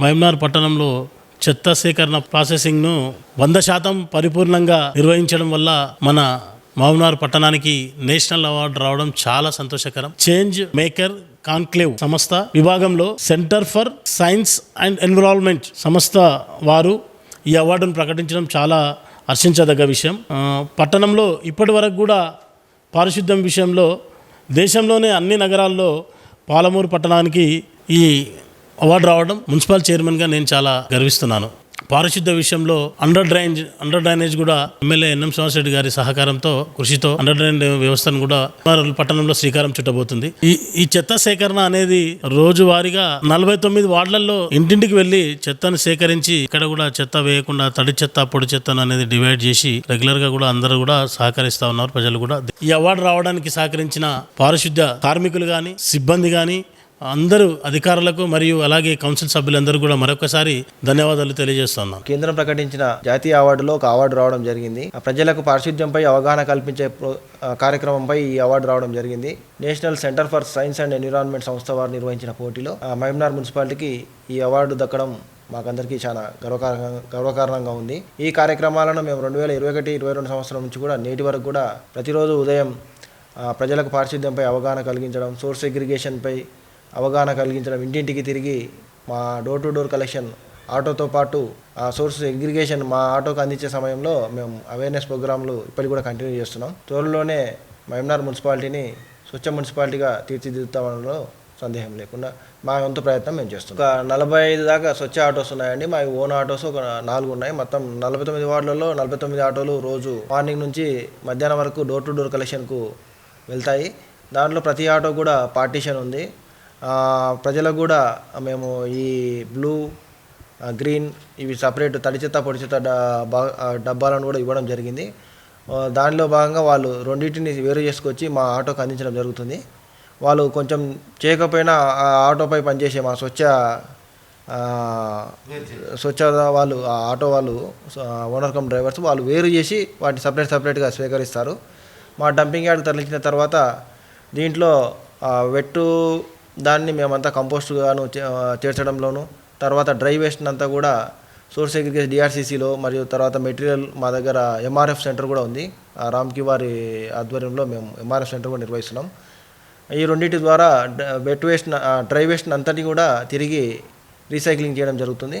మహమ్నార్ పట్టణంలో చెత్త సేకరణ ప్రాసెసింగ్ను వంద శాతం పరిపూర్ణంగా నిర్వహించడం వల్ల మన మహమ్నార్ పట్టణానికి నేషనల్ అవార్డు రావడం చాలా సంతోషకరం. చేంజ్ మేకర్ కాన్క్లేవ్ సంస్థ విభాగంలో centre for science and environment సంస్థ వారు ఈ అవార్డును ప్రకటించడం చాలా హర్షించదగ్గ విషయం. పట్టణంలో ఇప్పటి వరకు కూడా పారిశుద్ధ్యం విషయంలో దేశంలోనే అన్ని నగరాల్లో పాలమూరు పట్టణానికి ఈ అవార్డు రావడం మున్సిపల్ చైర్మన్గా నేను చాలా గర్విస్తున్నాను. పారిశుద్ధ్య విషయంలో అండర్ డ్రైనేజ్ అండర్ డ్రైనేజ్ కూడా ఎమ్మెల్యే ఎన్ఎం శ్రీనివాసరెడ్డి గారి సహకారంతో కృషితో అండర్ డ్రైనేజ్ వ్యవస్థను కూడా పట్టణంలో శ్రీకారం చుట్టబోతుంది. ఈ ఈ చెత్త సేకరణ అనేది రోజువారీగా నలభై తొమ్మిది వార్డులలో ఇంటింటికి వెళ్ళి చెత్తను సేకరించి ఇక్కడ కూడా చెత్త వేయకుండా తడి చెత్త పొడి చెత్తను అనేది డివైడ్ చేసి రెగ్యులర్గా కూడా అందరూ కూడా సహకరిస్తా ఉన్నారు ప్రజలు కూడా. ఈ అవార్డు రావడానికి సహకరించిన పారిశుద్ధ్య కార్మికులు కానీ సిబ్బంది కానీ అందరూ అధికారులకు మరియు అలాగే కౌన్సిల్ సభ్యులందరూ కూడా మరొకసారి ధన్యవాదాలు తెలియజేస్తున్నాం. కేంద్రం ప్రకటించిన జాతీయ అవార్డులో ఒక అవార్డు రావడం జరిగింది. ఆ ప్రజలకు పారిశుద్ధ్యంపై అవగాహన కల్పించే ప్రో- కార్యక్రమంపై ఈ అవార్డు రావడం జరిగింది. National centre for science and environment సంస్థ వారు నిర్వహించిన పోటీలో ఆ మహమ్నార్ మున్సిపాలిటీకి ఈ అవార్డు దక్కడం మాకందరికీ చాలా గర్వకారంగా గర్వకారణంగా ఉంది. ఈ కార్యక్రమాలను మేము రెండు వేల ఇరవై ఒకటి ఇరవై రెండు సంవత్సరం నుంచి కూడా నేటి వరకు కూడా ప్రతిరోజు ఉదయం ప్రజలకు పారిశుద్ధ్యంపై అవగాహన కలిగించడం సోర్స్ ఎగ్రిగేషన్పై అవగాహన కలిగించడం ఇంటింటికి తిరిగి మా డోర్ టు డోర్ కలెక్షన్ ఆటోతో పాటు ఆ సోర్స్ అగ్రిగేషన్ మా ఆటోకు అందించే సమయంలో మేము అవేర్నెస్ ప్రోగ్రాంలు ఇప్పటికి కూడా కంటిన్యూ చేస్తున్నాం. త్వరలోనే మహమ్నార్ మున్సిపాలిటీని స్వచ్ఛ మున్సిపాలిటీగా తీర్చిదిద్దుతామనలో సందేహం లేకుండా మా వంతు ప్రయత్నం మేము చేస్తున్నాం. ఒక నలభై ఐదు దాకా స్వచ్ఛ ఆటోస్ ఉన్నాయండి. మా ఓన్ ఆటోస్ ఒక నాలుగు ఉన్నాయి. మొత్తం నలభై తొమ్మిది వార్డులలో నలభై తొమ్మిది ఆటోలు రోజు మార్నింగ్ నుంచి మధ్యాహ్నం వరకు డోర్ టు డోర్ కలెక్షన్కు వెళ్తాయి. దాంట్లో ప్రతి ఆటో కూడా పార్టీషన్ ఉంది. ప్రజలకు కూడా మేము ఈ బ్లూ గ్రీన్ ఇవి సపరేట్ తడి చెత్త పొడి చెత్త బా- డబ్బాలను కూడా ఇవ్వడం జరిగింది. దానిలో భాగంగా వాళ్ళు రెండింటిని వేరు చేసుకొచ్చి మా ఆటోకి అందించడం జరుగుతుంది. వాళ్ళు కొంచెం చేయకపోయినా ఆ ఆటోపై పనిచేసే మా స్వచ్ఛ స్వచ్ఛ వాళ్ళు ఆ ఆటో వాళ్ళు ఓనర్ కమ్ డ్రైవర్స్ వాళ్ళు వేరు చేసి వాటిని సపరేట్ సపరేట్గా స్వీకరిస్తారు మా డంపింగ్ యార్డ్ తరలించిన తర్వాత దీంట్లో వెట్టు దాన్ని మేమంతా కంపోస్ట్గాను చేర్చడంలోను తర్వాత డ్రై వేస్ట్ అంతా కూడా సోర్స్ అగ్రిగేషన్ డిఆర్సీసీలో మరియు తర్వాత మెటీరియల్ మా దగ్గర ఎంఆర్ఎఫ్ సెంటర్ కూడా ఉంది. ఆ రామ్కి వారి ఆధ్వర్యంలో మేము ఎంఆర్ఎఫ్ సెంటర్ కూడా నిర్వహిస్తున్నాం. ఈ రెండింటి ద్వారా వెట్ వేస్ట్ డ్రై వేస్ట్ అంతటి కూడా తిరిగి రీసైక్లింగ్ చేయడం జరుగుతుంది.